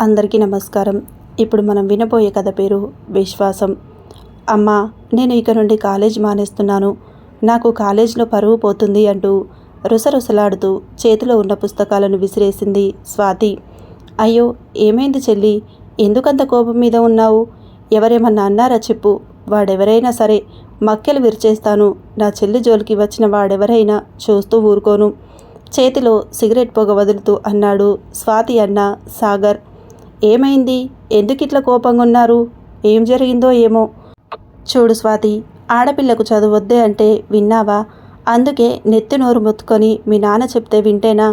అందరికీ నమస్కారం. ఇప్పుడు మనం వినబోయే కథ పేరు విశ్వాసం. అమ్మా నేను ఇక నుండి కాలేజ్ మానేస్తున్నాను. నాకు కాలేజ్లో పరువు పోతుంది అంటూ రుసరుసలాడుతూ చేతిలో ఉన్న పుస్తకాలను విసిరేసింది స్వాతి. అయ్యో ఏమైంది చెల్లి? ఎందుకంత కోపం మీద ఉన్నావు? ఎవరేమన్నా అన్నారా చెప్పు. వాడెవరైనా సరే మక్కెలు విరిచేస్తాను. నా చెల్లి జోలికి వచ్చిన వాడెవరైనా చూస్తూ ఊరుకోను. చేతిలో సిగరెట్ పొగ వదులుతూ అన్నాడు స్వాతి అన్న సాగర్. ఏమైంది? ఎందుకిట్లా కోపంగా ఉన్నారు? ఏం జరిగిందో ఏమో. చూడు స్వాతి ఆడపిల్లకు చదువొద్దే అంటే విన్నావా? అందుకే నెత్తి నోరు మొత్తుకొని మీ నాన్న చెప్తే వింటేనా?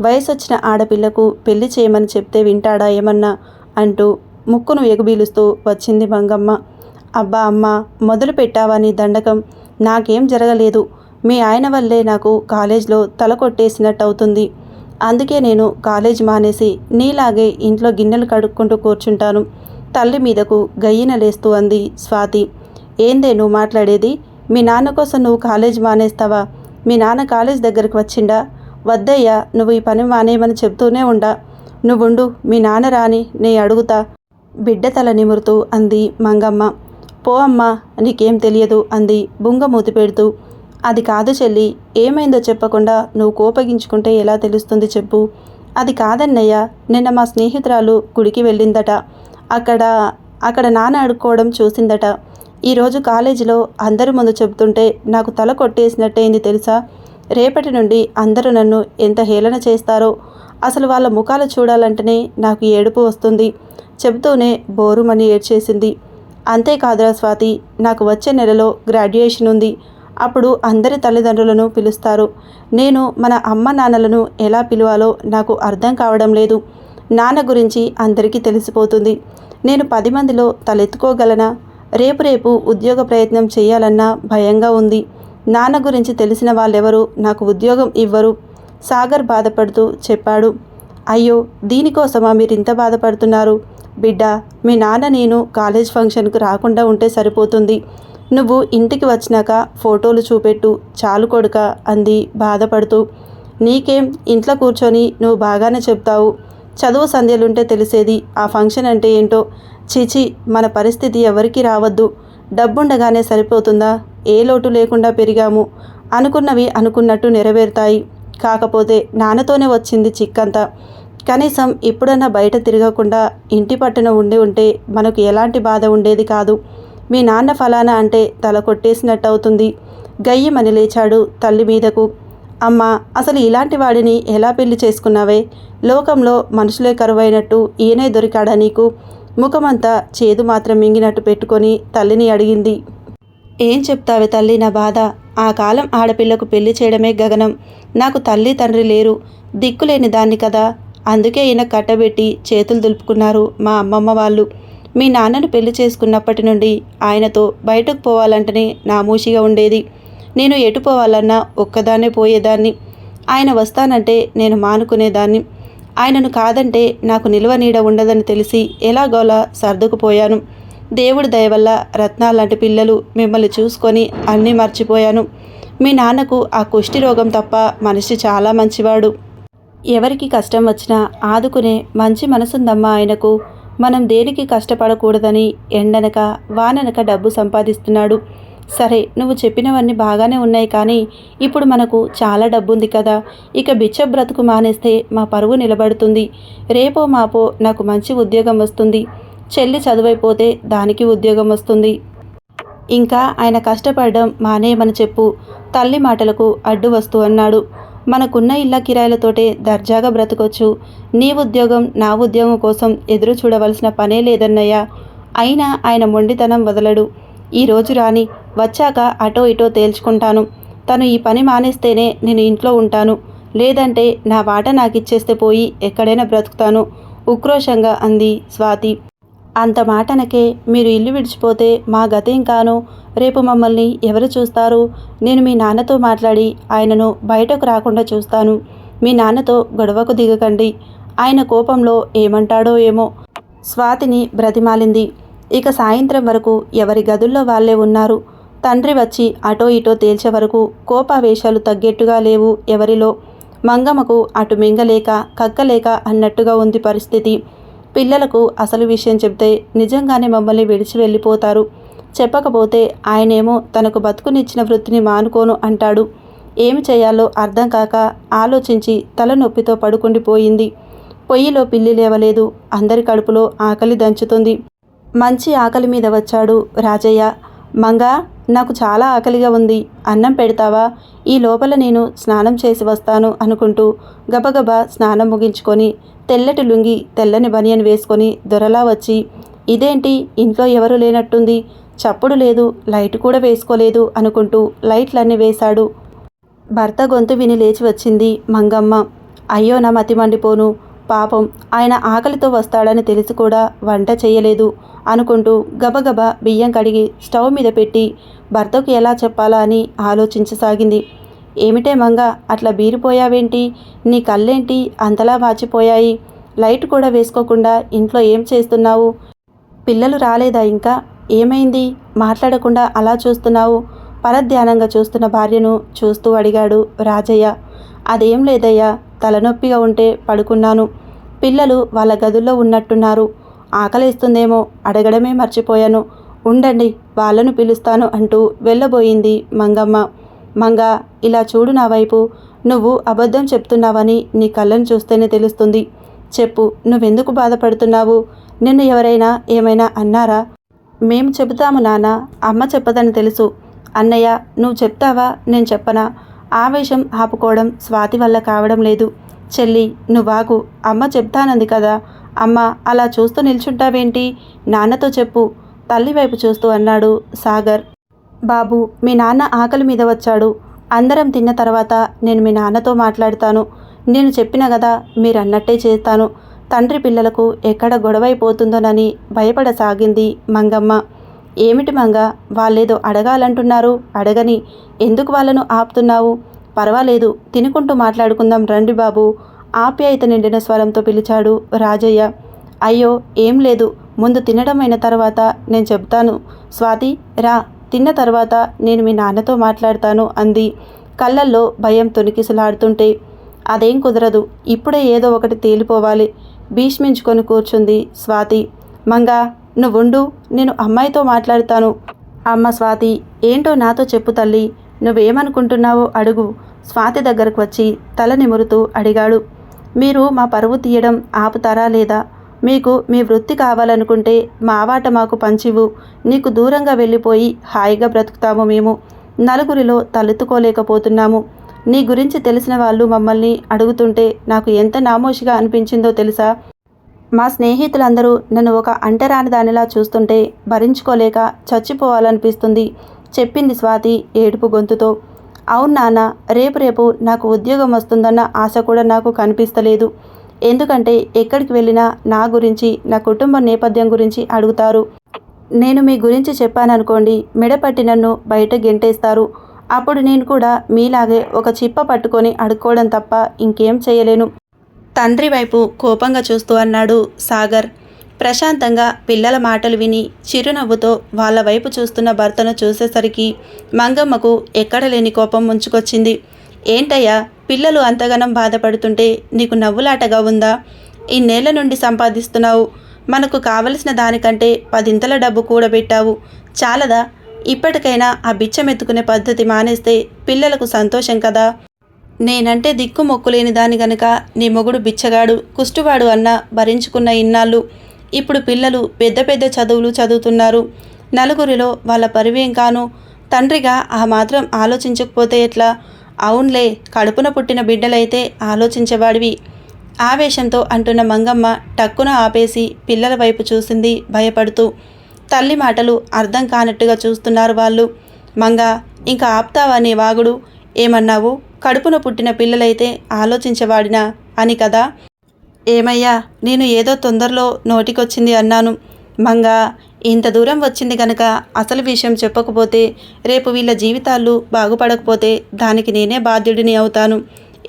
వయసు వచ్చిన ఆడపిల్లకు పెళ్ళి చేయమని చెప్తే వింటాడా ఏమన్నా? అంటూ ముక్కును ఎగుబీలుస్తూ వచ్చింది మంగమ్మ. అబ్బా అమ్మ మొదలు పెట్టావా నీ దండకం? నాకేం జరగలేదు. మీ ఆయన వల్లే నాకు కాలేజ్లో తల కొట్టేసినట్టు అవుతుంది అందుకే నేను కాలేజ్ మానేసి నీలాగే ఇంట్లో గిన్నెలు కడుక్కుంటూ కూర్చుంటాను. తల్లి మీదకు గయ్యిన లేస్తూ అంది స్వాతి. ఏందే నువ్వు మాట్లాడేది? మీ నాన్న కోసం నువ్వు కాలేజ్ మానేస్తావా? మీ నాన్న కాలేజ్ దగ్గరికి వచ్చిండా? వద్దయ్యా నువ్వు ఈ పని మానేయమని చెప్తూనే ఉండా. నువ్వుండు మీ నాన్న రాని నే అడుగుతా. బిడ్డ తల నిమురుతూ అంది మంగమ్మ. పో అమ్మా నీకేం తెలియదు అంది బుంగ మూతి పెడుతూ. అది కాదు చెల్లి ఏమైందో చెప్పకుండా నువ్వు కోపగించుకుంటే ఎలా తెలుస్తుంది చెప్పు. అది కాదన్నయ్య నిన్న మా స్నేహితురాలు గుడికి వెళ్ళిందట. అక్కడ అక్కడ నాన్న అడుక్కోవడం చూసిందట. ఈరోజు కాలేజీలో అందరి ముందు చెబుతుంటే నాకు తల కొట్టేసినట్టయింది తెలుసా? రేపటి నుండి అందరూ నన్ను ఎంత హేళన చేస్తారో అసలు వాళ్ళ ముఖాలు చూడాలంటేనే నాకు ఏడుపు వస్తుంది. చెబుతూనే బోరుమని ఏడ్చేసింది. అంతేకాదురా స్వాతి నాకు వచ్చే నెలలో గ్రాడ్యుయేషన్ ఉంది. అప్పుడు అందరి తల్లిదండ్రులను పిలుస్తారు. నేను మన అమ్మ నాన్నలను ఎలా పిలవాలో నాకు అర్థం కావడం లేదు. నాన్న గురించి అందరికీ తెలిసిపోతుంది. నేను పది మందిలో తలెత్తుకోగలనా? రేపు రేపు ఉద్యోగ ప్రయత్నం చేయాలన్నా భయంగా ఉంది. నాన్న గురించి తెలిసిన వాళ్ళెవరు నాకు ఉద్యోగం ఇవ్వరు. సాగర్ బాధపడుతూ చెప్పాడు. అయ్యో దీనికోసమా మీరు ఇంత బాధపడుతున్నారు? బిడ్డ మీ నాన్న నేను కాలేజ్ ఫంక్షన్కు రాకుండా ఉంటే సరిపోతుంది. నువ్వు ఇంటికి వచ్చినాక ఫోటోలు చూపెట్టు చాలు కొడుక అంది బాధపడుతూ. నీకేం ఇంట్లో కూర్చొని నువ్వు బాగానే చెప్తావు. చదువు సంధ్యలుంటే తెలిసేది ఆ ఫంక్షన్ అంటే ఏంటో. చీచి మన పరిస్థితి ఎవరికి రావద్దు. డబ్బుండగానే సరిపోతుందా? ఏ లోటు లేకుండా పెరిగాము. అనుకున్నవి అనుకున్నట్టు నెరవేరుతాయి. కాకపోతే నాన్నతోనే వచ్చింది చిక్కంతా. కనీసం ఇప్పుడన్నా బయట తిరగకుండా ఇంటి పట్టున ఉండి ఉంటే మనకు ఎలాంటి బాధ ఉండేది కాదు. మీ నాన్న ఫలానా అంటే తల కొట్టేసినట్టు అవుతుంది గయ్యమని లేచాడు తల్లి మీదకు. అమ్మ అసలు ఇలాంటి వాడిని ఎలా పెళ్ళి చేసుకున్నావే? లోకంలో మనుషులే కరువైనట్టు ఈయనే దొరికాడా నీకు? ముఖమంతా చేదు మాత్రం మింగినట్టు పెట్టుకొని తల్లిని అడిగింది. ఏం చెప్తావే తల్లి నా బాధ? ఆ కాలం ఆడపిల్లకు పెళ్ళి చేయడమే గగనం. నాకు తల్లి తండ్రి లేరు. దిక్కులేని దాన్ని కదా. అందుకే ఈయన కట్టబెట్టి చేతులు దులుపుకున్నారు మా అమ్మమ్మ వాళ్ళు. మీ నాన్నను పెళ్ళి చేసుకున్నప్పటి నుండి ఆయనతో బయటకు పోవాలంటేనే నామూషిగా ఉండేది. నేను ఎటు పోవాలన్నా ఒక్కదాన్నే పోయేదాన్ని. ఆయన వస్తానంటే నేను మానుకునేదాన్ని. ఆయనను కాదంటే నాకు నిల్వ నీడ ఉండదని తెలిసి ఎలాగోలా సర్దుకుపోయాను. దేవుడి దయ వల్ల రత్నాలాంటి పిల్లలు మిమ్మల్ని చూసుకొని అన్నీ మర్చిపోయాను. మీ నాన్నకు ఆ కుష్టి రోగం తప్ప మనిషి చాలా మంచివాడు. ఎవరికి కష్టం వచ్చినా ఆదుకునే మంచి మనసుందమ్మా ఆయనకు. మనం దేనికి కష్టపడకూడదని ఎండనక వాననక డబ్బు సంపాదిస్తున్నాడు. సరే నువ్వు చెప్పినవన్నీ బాగానే ఉన్నాయి కానీ ఇప్పుడు మనకు చాలా డబ్బు ఉంది కదా. ఇక బిచ్చ బ్రతుకు మానేస్తే మా పరువు నిలబడుతుంది. రేపో మాపో నాకు మంచి ఉద్యోగం వస్తుంది. చెల్లి చదువైపోతే దానికి ఉద్యోగం వస్తుంది. ఇంకా ఆయన కష్టపడడం మానేయమని చెప్పు. తల్లి మాటలకు అడ్డు వస్తూ అన్నాడు. మనకున్న ఇళ్ళ కిరాయిలతోటే దర్జాగా బ్రతకొచ్చు. నీ ఉద్యోగం నా ఉద్యోగం కోసం ఎదురు చూడవలసిన పనే లేదన్నయ్య. అయినా ఆయన మొండితనం వదలడు. ఈరోజు రాని వచ్చాక అటో ఇటో తేల్చుకుంటాను. తను ఈ పని మానేస్తేనే నేను ఇంట్లో ఉంటాను. లేదంటే నా వాట నాకు ఇచ్చేస్తే పోయి ఎక్కడైనా బ్రతుకుతాను. ఉక్రోషంగా అంది స్వాతి. అంత మాటనకే మీరు ఇల్లు విడిచిపోతే మా గతేం కాను? రేపు మమ్మల్ని ఎవరు చూస్తారు? నేను మీ నాన్నతో మాట్లాడి ఆయనను బయటకు రాకుండా చూస్తాను. మీ నాన్నతో గొడవకు దిగకండి. ఆయన కోపంలో ఏమంటాడో ఏమో. స్వాతిని బ్రతిమాలింది. ఇక సాయంత్రం వరకు ఎవరి గదుల్లో వాళ్ళే ఉన్నారు. తండ్రి వచ్చి అటో ఇటో తేల్చే వరకు కోపావేశాలు తగ్గేట్టుగా లేవు ఎవరిలో. మంగమ్మకు అటు మింగలేక కక్కలేక అన్నట్టుగా ఉంది పరిస్థితి. పిల్లలకు అసలు విషయం చెప్తే నిజంగానే మమ్మల్ని విడిచి వెళ్ళిపోతారు. చెప్పకపోతే ఆయనేమో తనకు బతుకునిచ్చిన వృత్తిని మానుకోను అంటాడు. ఏమి చేయాలో అర్థం కాక ఆలోచించి తలనొప్పితో పడుకుండిపోయింది. పొయ్యిలో పిల్లి లేవలేదు. అందరి కడుపులో ఆకలి దంచుతుంది. మంచి ఆకలి మీద వచ్చాడు రాజయ్య. మంగా నాకు చాలా ఆకలిగా ఉంది. అన్నం పెడతావా? ఈ లోపల నేను స్నానం చేసి వస్తాను అనుకుంటూ గబగబా స్నానం ముగించుకొని తెల్లటి లుంగి తెల్లని బనియన్ వేసుకొని దొరలా వచ్చి ఇదేంటి? ఇంట్లో ఎవరు లేనట్టుంది? చప్పుడు లేదు లైట్ కూడా వేసుకోలేదు అనుకుంటూ లైట్లన్నీ వేశాడు. భర్త గొంతు విని లేచి వచ్చింది మంగమ్మ. అయ్యో నా మతి మండిపోను. పాపం ఆయన ఆకలితో వస్తాడని తెలిసి కూడా వంట చేయలేదు అనుకుంటూ గబగబా బియ్యం కడిగి స్టవ్ మీద పెట్టి భర్తకు ఎలా చెప్పాలా అని ఆలోచించసాగింది. ఏమిటే మంగ అట్లా బీరిపోయావేంటి? నీ కళ్ళేంటి? అంతలా వాచిపోయాయి. లైట్ కూడా వేసుకోకుండా ఇంట్లో ఏం చేస్తున్నావు? పిల్లలు రాలేదా ఇంకా? ఏమైంది? మాట్లాడకుండా అలా చూస్తున్నావు? పరధ్యానంగా చూస్తున్న భార్యను చూస్తూ అడిగాడు రాజయ్య. అదేం లేదయ్యా తలనొప్పిగా ఉంటే పడుకున్నాను. పిల్లలు వాళ్ళ గదుల్లో ఉన్నట్టున్నారు. ఆకలిస్తుందేమో అడగడమే మర్చిపోయాను. ఉండండి వాళ్ళను పిలుస్తాను అంటూ వెళ్ళబోయింది మంగమ్మ. మంగ ఇలా చూడు నా వైపు. నువ్వు అబద్ధం చెప్తున్నావని నీ కళ్ళను చూస్తేనే తెలుస్తుంది. చెప్పు నువ్వెందుకు బాధపడుతున్నావు? నిన్ను ఎవరైనా ఏమైనా అన్నారా? మేము చెబుతాము నాన్న అమ్మ చెప్పదని తెలుసు. అన్నయ్య నువ్వు చెప్తావా? నేను చెప్పనా? ఆవేశం ఆపుకోవడం స్వాతి వల్ల కావడం లేదు. చెల్లి నువ్వాకు అమ్మ చెప్తానంది కదా. అమ్మ అలా చూస్తూ నిల్చుంటావేంటి? నాన్నతో చెప్పు. తల్లి వైపు చూస్తూ అన్నాడు సాగర్. బాబు మీ నాన్న ఆకలి మీద వచ్చాడు. అందరం తిన్న తర్వాత నేను మీ నాన్నతో మాట్లాడతాను. నేను చెప్పిన కదా మీరు అన్నట్టే చేస్తాను. తండ్రి పిల్లలకు ఎక్కడ గొడవైపోతుందోనని భయపడసాగింది మంగమ్మ. ఏమిటి మంగ వాళ్ళేదో అడగాలంటున్నారు. అడగని ఎందుకు వాళ్ళను ఆపుతున్నావు? పర్వాలేదు తినుకుంటూ మాట్లాడుకుందాం రండి బాబు ఆప్యాయత నిండిన స్వరంతో పిలిచాడు రాజయ్య. అయ్యో ఏం లేదు ముందు తినడం అయిన తర్వాత నేను చెప్తాను స్వాతి రా తిన్న తర్వాత నేను మీ నాన్నతో మాట్లాడతాను అంది. కళ్ళల్లో భయం తొనికిసలాడుతుంటే అదేం కుదరదు ఇప్పుడే ఏదో ఒకటి తేలిపోవాలి. భీష్మించుకొని కూర్చుంది స్వాతి. మంగా నువ్వుండు. నేను అమ్మాయితో మాట్లాడతాను. అమ్మ స్వాతి ఏంటో నాతో చెప్పు తల్లి. నువ్వేమనుకుంటున్నావో అడుగు. స్వాతి దగ్గరకు వచ్చి తల నిమురుతూ అడిగాడు. మీరు మా పరువు తీయడం ఆపుతారా లేదా? మీకు మీ వృత్తి కావాలనుకుంటే మా ఆవాట మాకు పంచివు నీకు దూరంగా వెళ్ళిపోయి హాయిగా బ్రతుకుతాము మేము. నలుగురిలో తలెత్తుకోలేకపోతున్నాము. నీ గురించి తెలిసిన వాళ్ళు మమ్మల్ని అడుగుతుంటే నాకు ఎంత నామోషిగా అనిపించిందో తెలుసా? మా స్నేహితులందరూ నన్ను ఒక అంటరాని దానిలా చూస్తుంటే భరించుకోలేక చచ్చిపోవాలనిపిస్తుంది చెప్పింది స్వాతి ఏడుపు గొంతుతో. అవును నాన్న రేపు రేపు నాకు ఉద్యోగం వస్తుందన్న ఆశ కూడా నాకు కనిపిస్తలేదు. ఎందుకంటే ఎక్కడికి వెళ్ళినా నా గురించి నా కుటుంబ నేపథ్యం గురించి అడుగుతారు. నేను మీ గురించి చెప్పాననుకోండి మెడపట్టి నన్ను బయట గెంటేస్తారు. అప్పుడు నేను కూడా మీలాగే ఒక చిప్ప పట్టుకొని అడుక్కోవడం తప్ప ఇంకేం చేయలేను. తండ్రి వైపు కోపంగా చూస్తూ అన్నాడు సాగర్. ప్రశాంతంగా పిల్లల మాటలు విని చిరునవ్వుతో వాళ్ళ వైపు చూస్తున్న భర్తను చూసేసరికి మంగమ్మకు ఎక్కడ లేని కోపం ముంచుకొచ్చింది. ఏంటయ్యా పిల్లలు అంతగనం బాధపడుతుంటే నీకు నవ్వులాటగా ఉందా? ఇన్నేళ్ళ నుండి సంపాదిస్తున్నావు. మనకు కావలసిన దానికంటే పదింతల డబ్బు కూడబెట్టావు. చాలదా? ఇప్పటికైనా ఆ బిచ్చమెత్తుకునే పద్ధతి మానేస్తే పిల్లలకు సంతోషం కదా? నేనంటే దిక్కు మొక్కులేని దాని గనుక నీ మొగుడు బిచ్చగాడు కుష్టువాడు అన్న భరించుకున్న ఇన్నాళ్ళు. ఇప్పుడు పిల్లలు పెద్ద పెద్ద చదువులు చదువుతున్నారు. నలుగురిలో వాళ్ళ పరివేం కాను? తండ్రిగా ఆ మాత్రం ఆలోచించకపోతే ఎట్లా? అవునులే కడుపున పుట్టిన బిడ్డలైతే ఆలోచించేవాడివి. ఆవేశంతో అంటున్న మంగమ్మ టక్కున ఆపేసి పిల్లల వైపు చూసింది భయపడుతూ. తల్లి మాటలు అర్థం కానట్టుగా చూస్తున్నారు వాళ్ళు. మంగ ఇంకా ఆప్తావనే వాగుడు ఏమన్నావు? కడుపున పుట్టిన పిల్లలైతే ఆలోచించేవాడినా అని కదా? ఏమయ్యా నేను ఏదో తొందరలో నోటికొచ్చింది అన్నాను. మంగ ఇంత దూరం వచ్చింది గనక అసలు విషయం చెప్పకపోతే రేపు వీళ్ళ జీవితాలు బాగుపడకపోతే దానికి నేనే బాధ్యుడిని అవుతాను.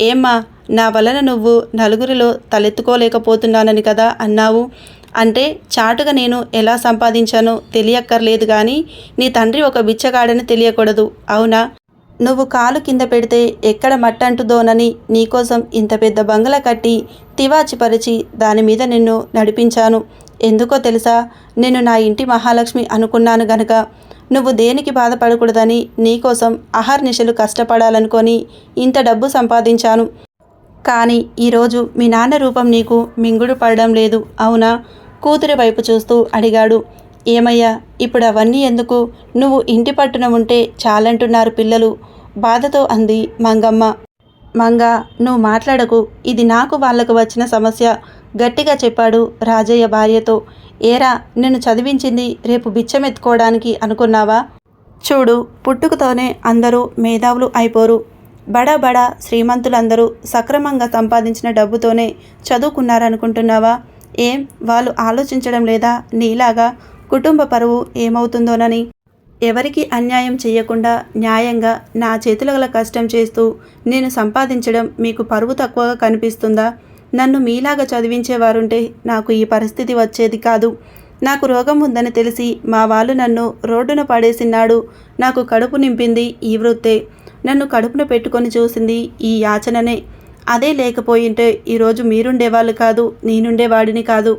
ఏమ్మా నా వలన నువ్వు నలుగురిలో తలెత్తుకోలేకపోతున్నానని కదా అన్నావు. అంటే చాటుగా నేను ఎలా సంపాదించానో తెలియక్కర్లేదు కానీ నీ తండ్రి ఒక బిచ్చగాడని తెలియకూడదు అవునా? నువ్వు కాలు కింద పెడితే ఎక్కడ మట్టంటుదోనని నీకోసం ఇంత పెద్ద బంగళ కట్టి తివాచిపరిచి దాని మీద నిన్ను నడిపించాను. ఎందుకో తెలుసా? నేను నా ఇంటి మహాలక్ష్మి అనుకున్నాను గనక. నువ్వు దేనికి బాధపడకూడదని నీకోసం అహర్నిశలు కష్టపడాలనుకొని ఇంత డబ్బు సంపాదించాను. కానీ ఈరోజు మీ నాన్న రూపం నీకు మింగుడు పడడం లేదు. అవునా? కూతురి వైపు చూస్తూ అడిగాడు. ఏమయ్యా ఇప్పుడు అవన్నీ ఎందుకు? నువ్వు ఇంటి పట్టున ఉంటే చాలంటున్నారు పిల్లలు. బాధతో అంది మంగమ్మ. మంగ నువ్వు మాట్లాడకు. ఇది నాకు వాళ్ళకు వచ్చిన సమస్య. గట్టిగా చెప్పాడు రాజయ్య భార్యతో. ఏరా నిన్ను చదివించింది రేపు బిచ్చమెత్తుకోవడానికి అనుకున్నావా? చూడు పుట్టుకతోనే అందరూ మేధావులు అయిపోరు. బడా బడా శ్రీమంతులందరూ సక్రమంగా సంపాదించిన డబ్బుతోనే చదువుకున్నారనుకుంటున్నావా? ఏం? వాళ్ళు ఆలోచించడం లేదా? నీలాగా కుటుంబ పరువు ఏమవుతుందోనని. ఎవరికి అన్యాయం చేయకుండా న్యాయంగా నా చేతుల గల కష్టం చేస్తూ నేను సంపాదించడం మీకు పరువు తక్కువగా కనిపిస్తుందా? నన్ను మీలాగా చదివించేవారుంటే నాకు ఈ పరిస్థితి వచ్చేది కాదు. నాకు రోగం ఉందని తెలిసి మా వాళ్ళు నన్ను రోడ్డున పడేసినాడు నాకు కడుపు నింపింది ఈ వృత్తే. నన్ను కడుపున పెట్టుకొని చూసింది ఈ యాచననే. అదే లేకపోయింటే ఈరోజు మీరుండేవాళ్ళు కాదు నేనుండేవాడిని కాదు.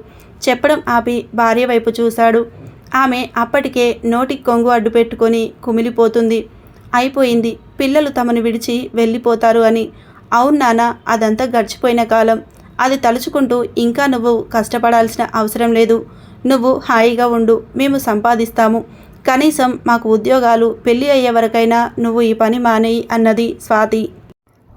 చెప్పడం ఆపి భార్య వైపు చూశాడు. ఆమె అప్పటికే నోటికి కొంగు అడ్డు పెట్టుకొని కుమిలిపోతుంది. అయిపోయింది. పిల్లలు తమను విడిచి వెళ్ళిపోతారు అని. అవును నాన్న అదంతా గడిచిపోయిన కాలం. అది తలుచుకుంటూ ఇంకా నువ్వు కష్టపడాల్సిన అవసరం లేదు. నువ్వు హాయిగా ఉండు. మేము సంపాదిస్తాము. కనీసం మాకు ఉద్యోగాలు పెళ్ళి అయ్యే వరకైనా నువ్వు ఈ పని మానేయి అన్నది స్వాతి.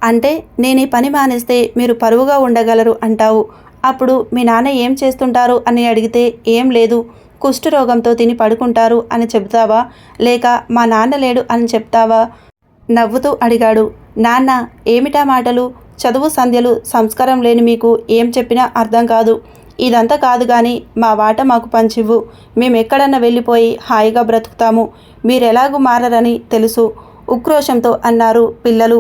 అంటే నేను ఈ పని మానేస్తే మీరు పరువుగా ఉండగలరు అంటావు. అప్పుడు మీ నాన్న ఏం చేస్తుంటారు అని అడిగితే ఏం లేదు. కుష్ఠరోగంతో తిని పడుకుంటారు అని చెబుతావా? లేక మా నాన్న లేడు అని చెప్తావా? నవ్వుతూ అడిగాడు. నాన్న ఏమిటా మాటలు? చదువు సంధ్యలు సంస్కారం లేని మీకు ఏం చెప్పినా అర్థం కాదు. ఇదంతా కాదు కానీ మా వాట మాకు పంచివ్వు. మేము ఎక్కడన్నా వెళ్ళిపోయి హాయిగా బ్రతుకుతాము. మీరెలాగూ మారరని తెలుసు. ఉక్రోషంతో అన్నారు పిల్లలు.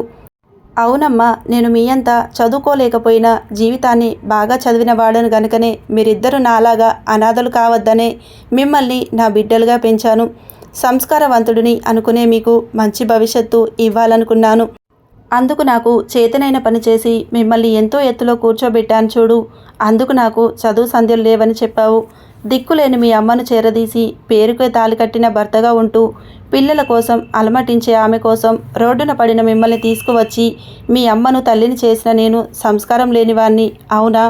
అవునమ్మా నేను మీ అంతా చదువుకోలేకపోయినా జీవితాన్ని బాగా చదివిన వాడను గనుకనే మీరిద్దరూ నాలాగా అనాథలు కావద్దనే మిమ్మల్ని నా బిడ్డలుగా పెంచాను. సంస్కారవంతుడిని అనుకునే మీకు మంచి భవిష్యత్తు ఇవ్వాలనుకున్నాను. అందుకు నాకు చేతనైన పని చేసి మిమ్మల్ని ఎంతో ఎత్తులో కూర్చోబెట్టాను చూడు. అందుకు నాకు చదువు సంధ్యలు లేవని చెప్పావు. దిక్కులేని మీ అమ్మను చేరదీసి పేరుకే తాలి కట్టిన భర్తగా ఉంటూ పిల్లల కోసం అలమటించే ఆమె కోసం రోడ్డున పడిన మిమ్మల్ని తీసుకువచ్చి మీ అమ్మను తల్లిని చేసిన నేను సంస్కారం లేనివాణ్ణి అవునా?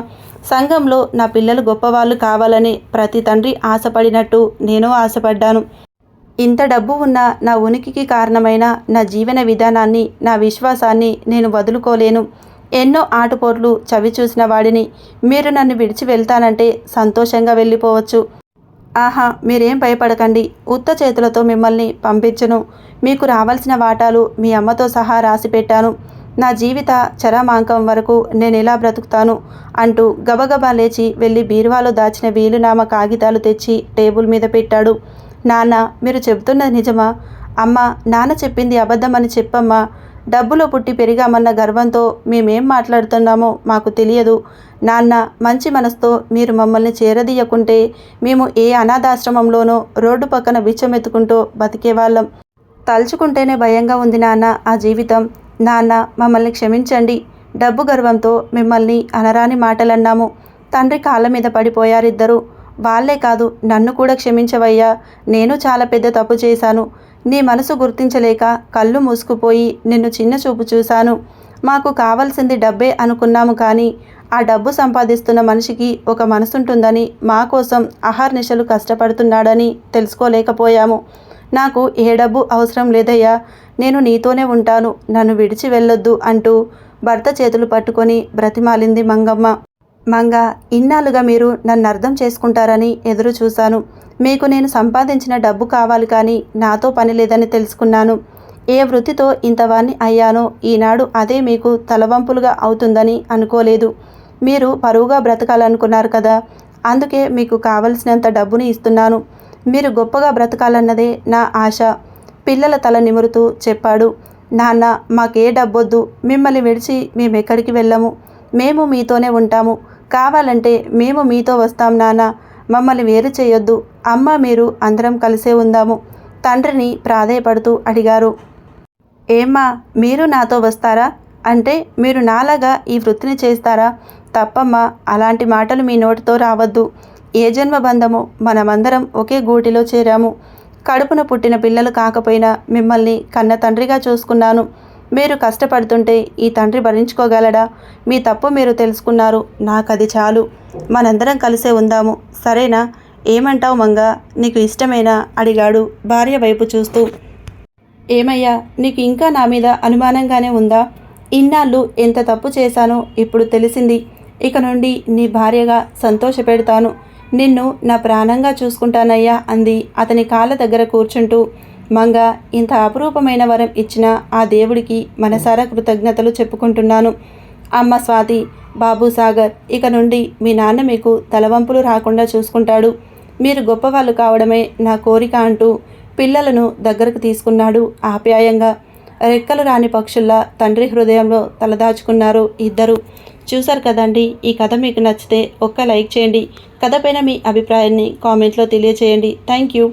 సంఘంలో నా పిల్లలు గొప్పవాళ్ళు కావాలని ప్రతి తండ్రి ఆశపడినట్టు నేను ఆశపడ్డాను. ఇంత డబ్బు ఉన్న నా ఉనికికి కారణమైన నా జీవన విధానాన్ని నా విశ్వాసాన్ని నేను వదులుకోలేను. ఎన్నో ఆటుపోట్లు చవి చూసిన వాడిని. మీరు నన్ను విడిచి వెళ్తానంటే సంతోషంగా వెళ్ళిపోవచ్చు. ఆహా మీరేం భయపడకండి. ఉత్త చేతులతో మిమ్మల్ని పంపించను. మీకు రావాల్సిన వాటాలు మీ అమ్మతో సహా రాసి పెట్టాను. నా జీవిత చరమాంకం వరకు నేను ఎలా బ్రతుకుతాను అంటూ గబగబా లేచి వెళ్ళి బీరువాలో దాచిన వీలునామా కాగితాలు తెచ్చి టేబుల్ మీద పెట్టాడు. నాన్న మీరు చెబుతున్నది నిజమా? అమ్మ నాన్న చెప్పింది అబద్ధమని చెప్పమ్మా. డబ్బులో పుట్టి పెరిగామన్న గర్వంతో మేమేం మాట్లాడుతున్నామో మాకు తెలియదు. నాన్న మంచి మనసుతో మీరు మమ్మల్ని చేరదీయకుంటే మేము ఏ అనాథాశ్రమంలోనో రోడ్డు పక్కన బిచ్చమెత్తుకుంటూ బతికేవాళ్ళం. తలుచుకుంటేనే భయంగా ఉంది నాన్న ఆ జీవితం. నాన్న మమ్మల్ని క్షమించండి. డబ్బు గర్వంతో మిమ్మల్ని అనరాని మాటలన్నాము. తండ్రి కాళ్ళ మీద పడిపోయారిద్దరూ. వాళ్ళే కాదు నన్ను కూడా క్షమించవయ్యా. నేను చాలా పెద్ద తప్పు చేశాను. నీ మనసు గుర్తించలేక కళ్ళు మూసుకుపోయి నిన్ను చిన్న చూపు చూశాను. మాకు కావాల్సింది డబ్బే అనుకున్నాము కానీ ఆ డబ్బు సంపాదిస్తున్న మనిషికి ఒక మనసుంటుందని మా కోసం అహర్నిశలు కష్టపడుతున్నాడని తెలుసుకోలేకపోయాము. నాకు ఏ డబ్బు అవసరం లేదయ్యా. నేను నీతోనే ఉంటాను. నన్ను విడిచి వెళ్ళొద్దు అంటూ భర్త చేతులు పట్టుకొని బ్రతిమాలింది మంగమ్మ. మంగ ఇన్నాళ్ళుగా మీరు నన్ను అర్థం చేసుకుంటారని ఎదురు చూశాను. మీకు నేను సంపాదించిన డబ్బు కావాలి కానీ నాతో పని లేదని తెలుసుకున్నాను. ఏ వృత్తితో ఇంతవాణ్ణి అయ్యానో ఈనాడు అదే మీకు తలవంపులుగా అవుతుందని అనుకోలేదు. మీరు పరువుగా బ్రతకాలనుకున్నారు కదా అందుకే మీకు కావలసినంత డబ్బుని ఇస్తున్నాను. మీరు గొప్పగా బ్రతకాలన్నదే నా ఆశ. పిల్లల తల నిమురుతూ చెప్పాడు. నాన్న మాకే డబ్బొద్దు. మిమ్మల్ని విడిచి మేమెక్కడికి వెళ్ళము. మేము మీతోనే ఉంటాము. కావాలంటే మేము మీతో వస్తాం నాన్న. మమ్మల్ని వేరు చేయొద్దు. అమ్మ మీరు అందరం కలిసే ఉందాము. తండ్రిని ప్రాధేయపడుతూ అడిగారు. ఏమ్మా మీరు నాతో వస్తారా? అంటే మీరు నాలాగా ఈ వృత్తిని చేస్తారా? తప్పమ్మా అలాంటి మాటలు మీ నోటితో రావద్దు. ఏ జన్మబంధము మనమందరం ఒకే గూటిలో చేరాము. కడుపున పుట్టిన పిల్లలు కాకపోయినా మిమ్మల్ని కన్న తండ్రిగా చూసుకున్నాను. మీరు కష్టపడుతుంటే ఈ తండ్రి భరించుకోగలడా? మీ తప్పు మీరు తెలుసుకున్నారు. నాకది చాలు. మనందరం కలిసే ఉందాము. సరేనా? ఏమంటావు మంగ? నీకు ఇష్టమేనా? అడిగాడు భార్య వైపు చూస్తూ. ఏమయ్యా? నీకు ఇంకా నా మీద అనుమానంగానే ఉందా? ఇన్నాళ్ళు ఎంత తప్పు చేశానో ఇప్పుడు తెలిసింది. ఇక నుండి నీ భార్యగా సంతోష పెడతాను. నిన్ను నా ప్రాణంగా చూసుకుంటానయ్యా అంది అతని కాళ్ళ దగ్గర కూర్చుంటూ. మంగ ఇంత అపురూపమైన వరం ఇచ్చిన ఆ దేవుడికి మనసారా కృతజ్ఞతలు చెప్పుకుంటున్నాను. అమ్మ స్వాతి బాబు సాగర్ ఇక నుండి మీ నాన్న మీకు తలవంపులు రాకుండా చూసుకుంటాడు. మీరు గొప్పవాళ్ళు కావడమే నా కోరిక అంటూ పిల్లలను దగ్గరకు తీసుకున్నాడు ఆప్యాయంగా. రెక్కలు రాని పక్షుల్లా తండ్రి హృదయంలో తలదాచుకున్నారు ఇద్దరు. చూశారు కదండి ఈ కథ మీకు నచ్చితే ఒక్క లైక్ చేయండి. కథ పైన మీ అభిప్రాయాన్ని కామెంట్లో తెలియచేయండి. Thank you.